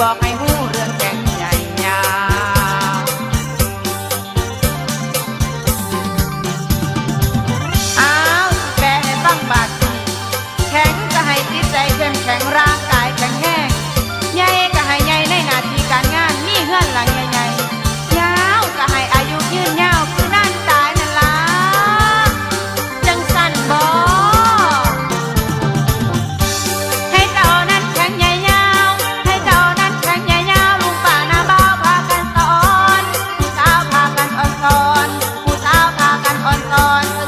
บอกให้หูเรื่องแก on